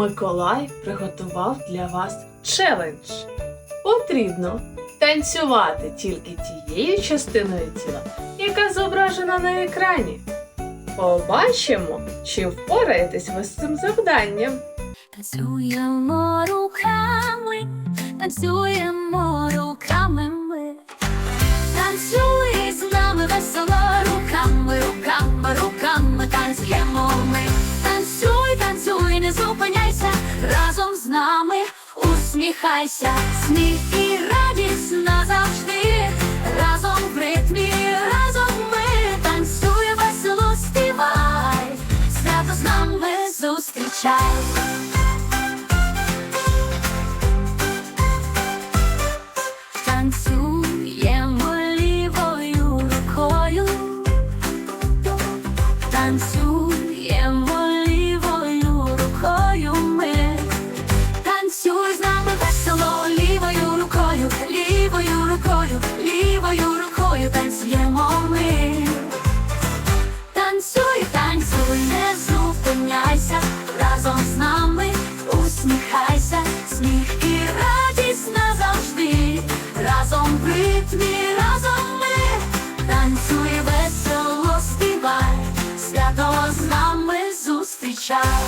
Миколай приготував для вас челендж. Потрібно танцювати тільки тією частиною тіла, яка зображена на екрані. Побачимо, чи впораєтесь ви з цим завданням. Танцюємо руками, танцюємо руками. зупиняйся, разом з нами усміхайся, сміх і радість назавжди, разом в ритмі, разом ми танцюй, весело співай, свято з нами зустрічай. Танцюємо лівою рукою, танцюємо. shine.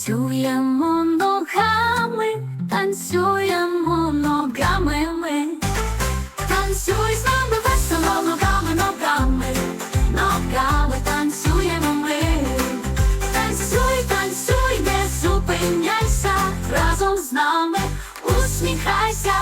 Танцюємо ногами, танцюємо ногами ми. Танцюй з нами весело ногами, ногами, ногами танцюємо ми. Танцюй, танцюй, не зупиняйся, разом з нами усміхайся.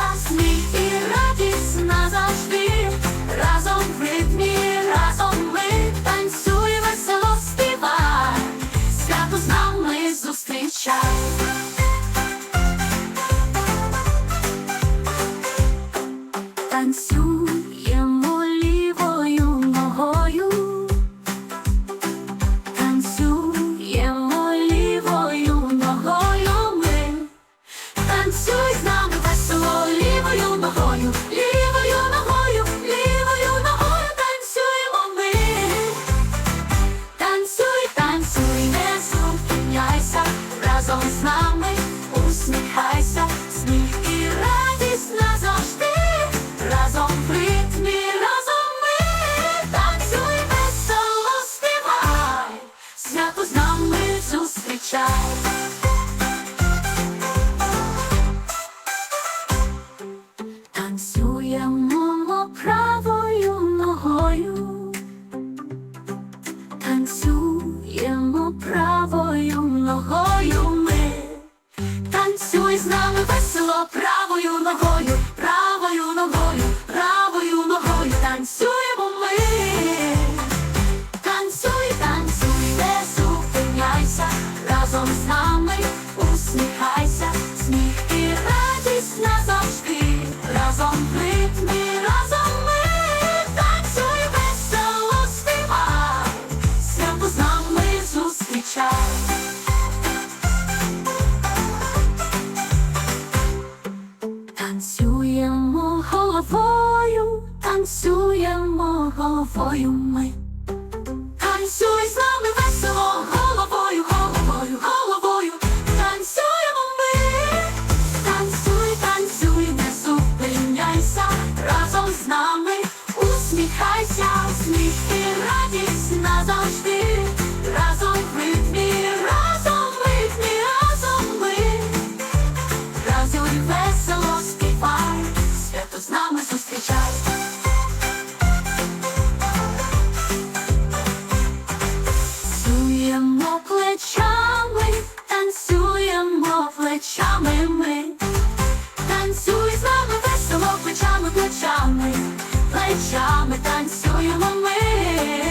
and soup. правою много. for you, my ми плечами, плечами танцюємо ми,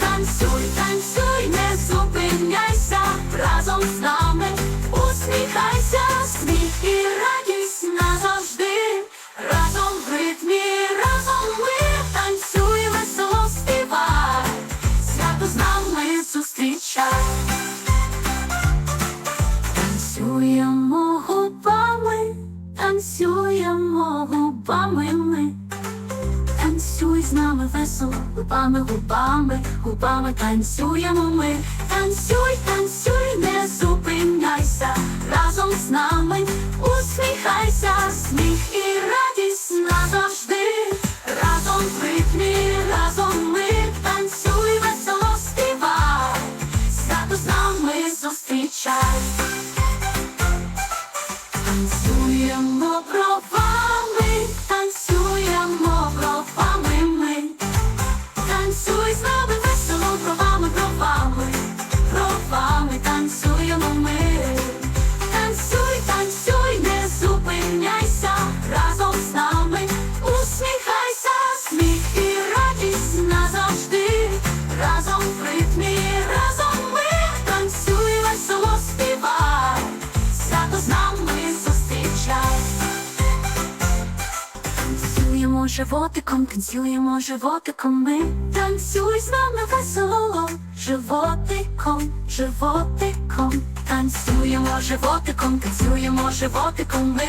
танцюй, танцюй, не зупиняйся, разом з нами, усміхайся, сміх і радість. губами, губами, губами танцюємо ми, танцюй, танцюй, не зупиняйся, разом з нами усміхайся, сміх і радість назавжди, разом в ритмі. Животиком, танцюємо животиком, ми. Танцюй з нами весело, животиком, животиком, танцюємо животиком, танцюємо животиком, ми.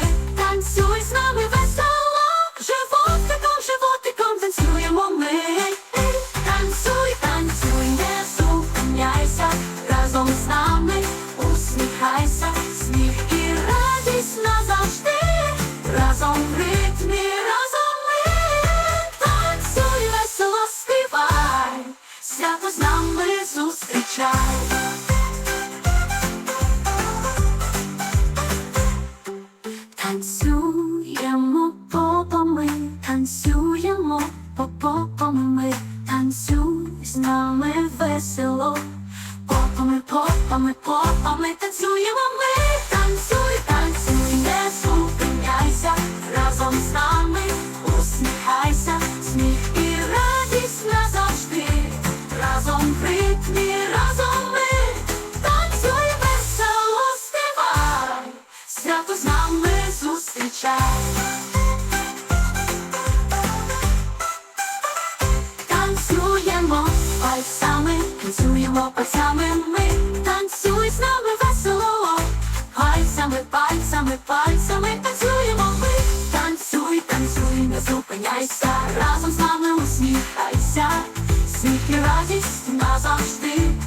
어? пальцями ми, танцюй з нами весело, пальцями, пальцями, пальцями танцюємо ми, танцюй, танцюй, не зупиняйся, разом з нами усміхайся, Сміх і радість назавжди.